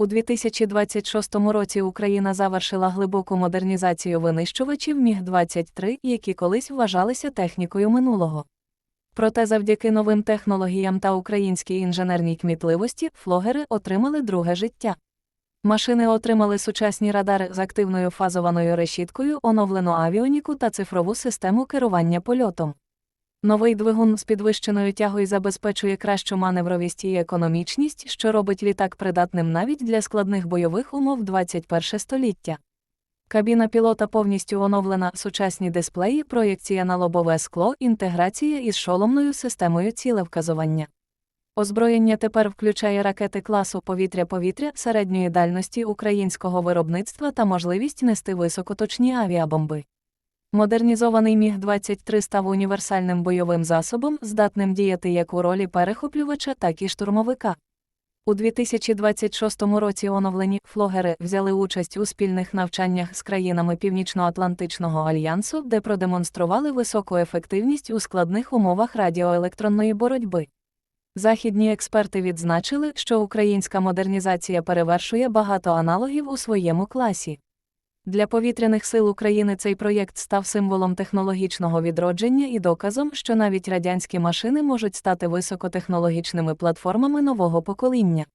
У 2026 році Україна завершила глибоку модернізацію винищувачів Міг-23, які колись вважалися технікою минулого. Проте завдяки новим технологіям та українській інженерній кмітливості флогери отримали друге життя. Машини отримали сучасні радари з активною фазованою решіткою, оновлену авіоніку та цифрову систему керування польотом. Новий двигун з підвищеною тягою забезпечує кращу маневровість і економічність, що робить літак придатним навіть для складних бойових умов 21 століття. Кабіна пілота повністю оновлена, сучасні дисплеї, проєкція на лобове скло, інтеграція із шоломною системою цілевказування. Озброєння тепер включає ракети класу повітря-повітря середньої дальності українського виробництва та можливість нести високоточні авіабомби. Модернізований Міг-23 став універсальним бойовим засобом, здатним діяти як у ролі перехоплювача, так і штурмовика. У 2026 році оновлені флогери взяли участь у спільних навчаннях з країнами Північно-Атлантичного альянсу, де продемонстрували високу ефективність у складних умовах радіоелектронної боротьби. Західні експерти відзначили, що українська модернізація перевершує багато аналогів у своєму класі. Для повітряних сил України цей проєкт став символом технологічного відродження і доказом, що навіть радянські машини можуть стати високотехнологічними платформами нового покоління.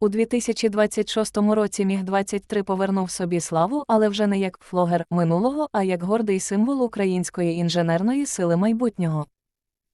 У 2026 році Міг-23 повернув собі славу, але вже не як флогер минулого, а як гордий символ української інженерної сили майбутнього.